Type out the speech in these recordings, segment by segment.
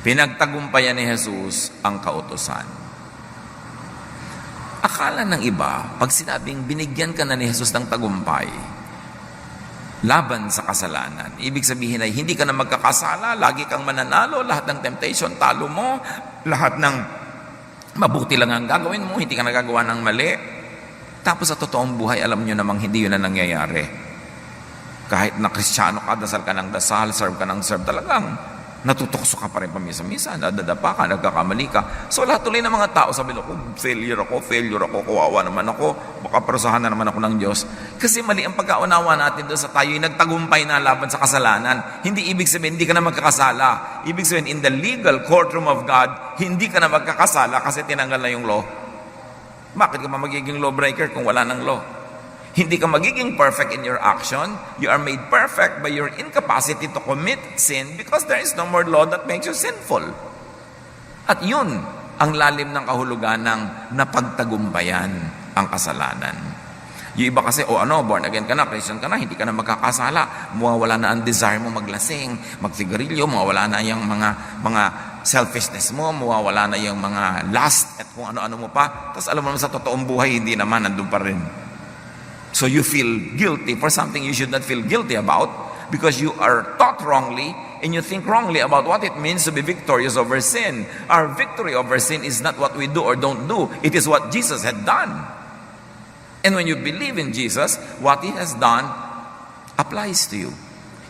Pinagtagumpayan ni Jesus ang kautosan. Akala ng iba, pag sinabing binigyan ka na ni Jesus ng tagumpay, laban sa kasalanan. Ibig sabihin ay hindi ka na magkakasala, lagi kang mananalo, lahat ng temptation talo mo, lahat ng mabuti lang ang gagawin mo, hindi ka nagagawa ng mali. Tapos sa totoong buhay, alam nyo namang hindi yun na nangyayari. Kahit na kristyano ka, dasal ka ng dasal, serve ka ng serve, talagang natutokso ka pa rin pamisa-misa, nadadapa ka, nagkakamali ka. So lahat tuloy ng mga tao, sabi ko, failure ako, failure ako, kawawa naman ako, baka parusahan na naman ako ng Diyos. Kasi mali ang pagkaunawa natin doon sa tayo'y nagtagumpay na laban sa kasalanan. Hindi ibig sabihin, hindi ka na magkakasala. Ibig sabihin, in the legal courtroom of God, hindi ka na magkakasala kasi tinanggal na yung law. Bakit ka pa magiging lawbreaker kung wala ng law? Hindi ka magiging perfect in your action. You are made perfect by your incapacity to commit sin because there is no more law that makes you sinful. At yun ang lalim ng kahulugan ng napagtagumpayan ang kasalanan. Yung iba kasi, o oh, ano, born again ka na, Christian ka na, hindi ka na magkakasala. Mawawala na ang desire mo maglasing, magsigarilyo, mawawala na yung mga, mga selfishness mo, mawawala na yung mga lust at kung ano-ano mo pa. Tapos alam mo naman sa totoong buhay, hindi naman, nandun pa rin. So you feel guilty for something you should not feel guilty about because you are taught wrongly and you think wrongly about what it means to be victorious over sin. Our victory over sin is not what we do or don't do, it is what Jesus had done. And when you believe in Jesus, what He has done applies to you.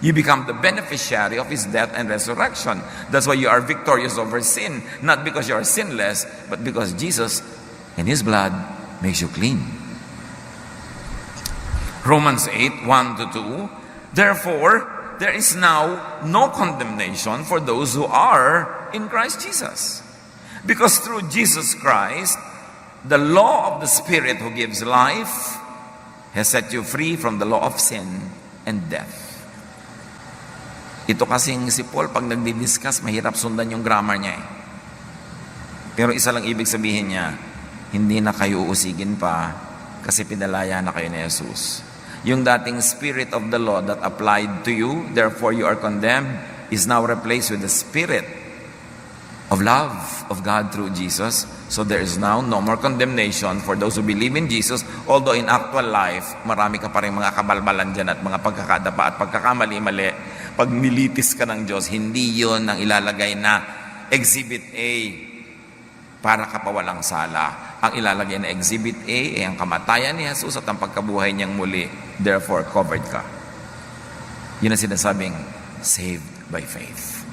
You become the beneficiary of His death and resurrection. That's why you are victorious over sin, not because you are sinless, but because Jesus and His blood makes you clean. Romans 8, 1 to 2. Therefore, there is now no condemnation for those who are in Christ Jesus. Because through Jesus Christ, the law of the Spirit who gives life has set you free from the law of sin and death. Ito kasing si Paul, pag nagdi-discuss, mahirap sundan yung grammar niya eh. Pero isa lang ibig sabihin niya, hindi na kayo uusigin pa kasi pinalaya na kayo ni Jesus. Yung dating spirit of the law that applied to you, therefore you are condemned, is now replaced with the spirit of love of God through Jesus. So there is now no more condemnation for those who believe in Jesus, although in actual life, marami ka pa rin mga kabalbalan dyan at mga pagkakadapa at pagkakamali-mali. Pag nilitis ka ng Diyos, hindi yon ang ilalagay na Exhibit A para ka pa walang sala. Ang ilalagay na Exhibit A ay ang kamatayan ni Jesus at ang pagkabuhay niyang muli. Therefore, covered ka. Yun ang sinasabing, saved by faith.